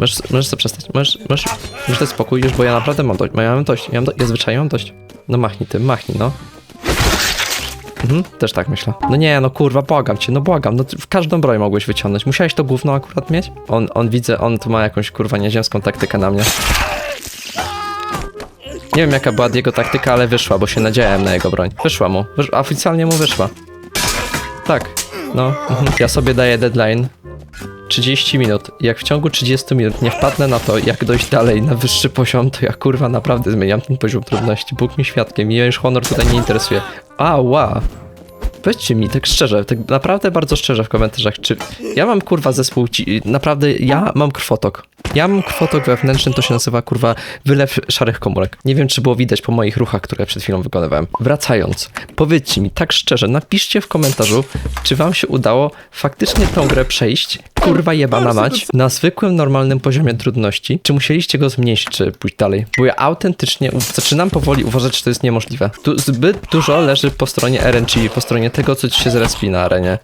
Możesz, możesz sobie przestać. Możesz, możesz, możesz dać spokój już, bo ja naprawdę mam dość. Ja mam dość. Ja, mam do, ja zwyczajnie mam dość. No machnij ty, machnij, no. Mhm, też tak myślę. No nie, no kurwa, błagam cię, no błagam, no w każdą broń mogłeś wyciągnąć. Musiałeś to gówno akurat mieć? On, on widzę, on tu ma jakąś kurwa nieziemską taktykę na mnie. Nie wiem jaka była jego taktyka, ale wyszła, bo się nadziałem na jego broń. Wyszła mu, wysz oficjalnie mu wyszła. Tak, no, mhm. ja sobie daję deadline 30 minut. Jak w ciągu 30 minut nie wpadnę na to, jak dojść dalej na wyższy poziom, to ja kurwa naprawdę zmieniam ten poziom trudności. Bóg mi świadkiem, mnie już honor tutaj nie interesuje. Ała! Powiedzcie mi tak szczerze, tak naprawdę bardzo szczerze w komentarzach, czy ja mam kurwa zespół, ci, naprawdę ja mam krwotok. Ja mam krwotok wewnętrzny, to się nazywa kurwa wylew szarych komórek. Nie wiem, czy było widać po moich ruchach, które przed chwilą wykonywałem. Wracając, powiedzcie mi tak szczerze, napiszcie w komentarzu, czy wam się udało faktycznie tą grę przejść, kurwa jebana mać, na zwykłym, normalnym poziomie trudności, czy musieliście go zmniejszyć, czy pójść dalej? Bo ja autentycznie u- zaczynam powoli uważać, że to jest niemożliwe. Tu zbyt dużo leży po stronie RNG, po stronie tego, co ci się zrespi na arenie.